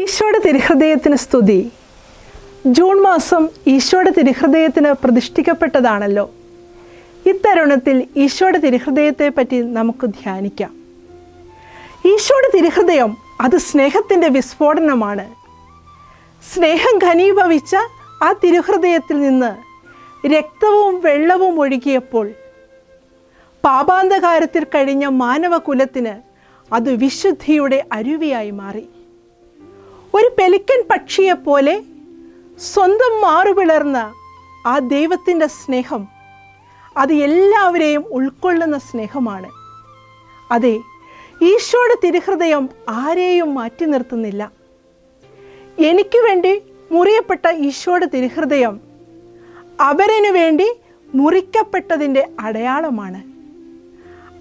ഈശോയുടെ തിരുഹൃദയത്തിന് സ്തുതി. ജൂൺ മാസം ഈശോയുടെ തിരുഹൃദയത്തിന് പ്രതിഷ്ഠിക്കപ്പെട്ടതാണല്ലോ. ഇത്തരുണത്തിൽ ഈശോയുടെ തിരുഹൃദയത്തെ പറ്റി നമുക്ക് ധ്യാനിക്കാം. ഈശോയുടെ തിരുഹൃദയം അത് സ്നേഹത്തിന്റെ വിസ്ഫോടനമാണ്. സ്നേഹം ഘനീഭവിച്ച ആ തിരുഹൃദയത്തിൽ നിന്ന് രക്തവും വെള്ളവും ഒഴുകിയപ്പോൾ പാപാന്തകാരത്തിൽ കഴിഞ്ഞ മാനവകുലത്തിന് അത് വിശുദ്ധിയുടെ അരുവിയായി മാറി. ഒരു പെലിക്കൻ പക്ഷിയെപ്പോലെ സ്വന്തം മാറുപിളർന്ന ആ ദൈവത്തിന്റെ സ്നേഹം. അത് എല്ലാവരെയും ഉൾക്കൊള്ളുന്ന സ്നേഹമാണ്. അതെ ഈശോയുടെ തിരുഹൃദയം ആരെയും മാറ്റി നിർത്തുന്നില്ല. എനിക്ക് വേണ്ടി മുറിയപ്പെട്ട ഈശോയുടെ തിരുഹൃദയം അവരനു വേണ്ടി മുറിക്കപ്പെട്ടതിന്റെ അടയാളമാണ്.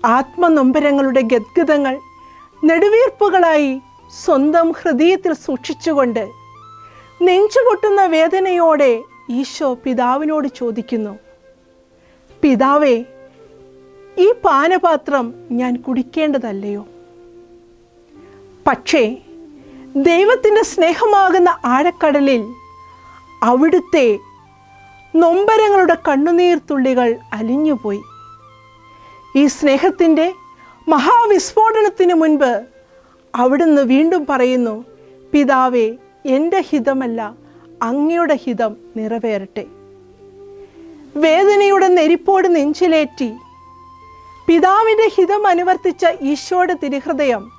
ആത്മനൊമ്പരങ്ങളുടെ ഗദ്ഗതങ്ങൾ നെടുവീർപ്പുകളായി സ്വന്തം ഹൃദയത്തിൽ സൂക്ഷിച്ചുകൊണ്ട് നെഞ്ചുപൊട്ടുന്ന വേദനയോടെ ഈശോ പിതാവിനോട് ചോദിക്കുന്നു പിതാവേ ഈ പാനപാത്രം ഞാൻ കുടിക്കേണ്ടതല്ലയോ? പക്ഷേ ദൈവത്തിന്റെ സ്നേഹമാകുന്ന ആഴക്കടലിൽ അവിടുത്തെ നൊമ്പരങ്ങളുടെ കണ്ണുനീർ തുള്ളികൾ അലിഞ്ഞുപോയി. ഈ സ്നേഹത്തിന്റെ മഹാവിസ്ഫോടനത്തിന് മുൻപ് അവിടുന്ന് വീണ്ടും പറയുന്നു പിതാവേ എന്റെ ഹിതമല്ല അങ്ങയുടെ ഹിതം നിറവേറട്ടെ. വേദനയുടെ നെരിപ്പോട് നെഞ്ചിലേറ്റി. പിതാവിന്റെ ഹിതം അനുവർത്തിച്ച ഈശോയുടെ തിരുഹൃദയം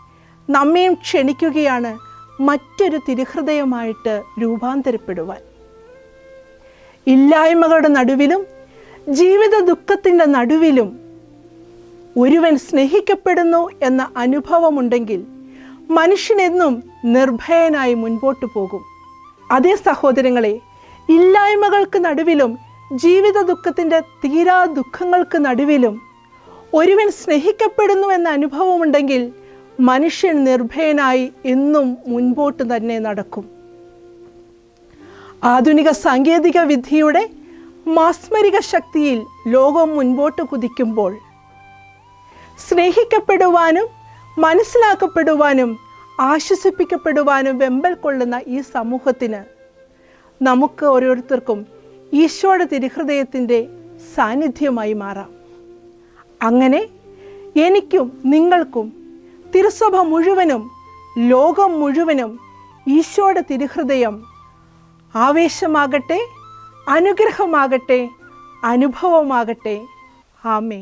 നമ്മയും ക്ഷണിക്കുകയാണ് മറ്റൊരു തിരുഹൃദയമായിട്ട് രൂപാന്തരപ്പെടുവാൻ. ഇല്ലായ്മകളുടെ നടുവിലും ജീവിത ദുഃഖത്തിന്റെ നടുവിലും ഒരുവൻ സ്നേഹിക്കപ്പെടുന്നു എന്ന അനുഭവമുണ്ടെങ്കിൽ മനുഷ്യനെന്നും നിർഭയനായി മുൻപോട്ട് പോകും. അതേ സഹോദരങ്ങളെ ഇല്ലായ്മകൾക്ക് നടുവിലും ജീവിത ദുഃഖത്തിന്റെ തീരാ ദുഃഖങ്ങൾക്ക് നടുവിലും ഒരുവൻ സ്നേഹിക്കപ്പെടുന്നു എന്ന അനുഭവമുണ്ടെങ്കിൽ മനുഷ്യൻ നിർഭയനായി എന്നും മുൻപോട്ട് തന്നെ നടക്കും. ആധുനിക സാങ്കേതിക വിദ്യയുടെ മാസ്മരിക ശക്തിയിൽ ലോകം മുൻപോട്ട് കുതിക്കുമ്പോൾ സ്നേഹിക്കപ്പെടുവാനും മനസ്സിലാക്കപ്പെടുവാനും ആശ്വസിപ്പിക്കപ്പെടുവാനും വെമ്പൽ കൊള്ളുന്ന ഈ സമൂഹത്തിന് നമുക്ക് ഓരോരുത്തർക്കും ഈശോയുടെ തിരുഹൃദയത്തിന്റെ സാന്നിധ്യമായി മാറാം. അങ്ങനെ എനിക്കും നിങ്ങൾക്കും തിരുസഭ മുഴുവനും ലോകം മുഴുവനും ഈശോയുടെ തിരുഹൃദയം ആവേശമാകട്ടെ അനുഗ്രഹമാകട്ടെ അനുഭവമാകട്ടെ. ആമേ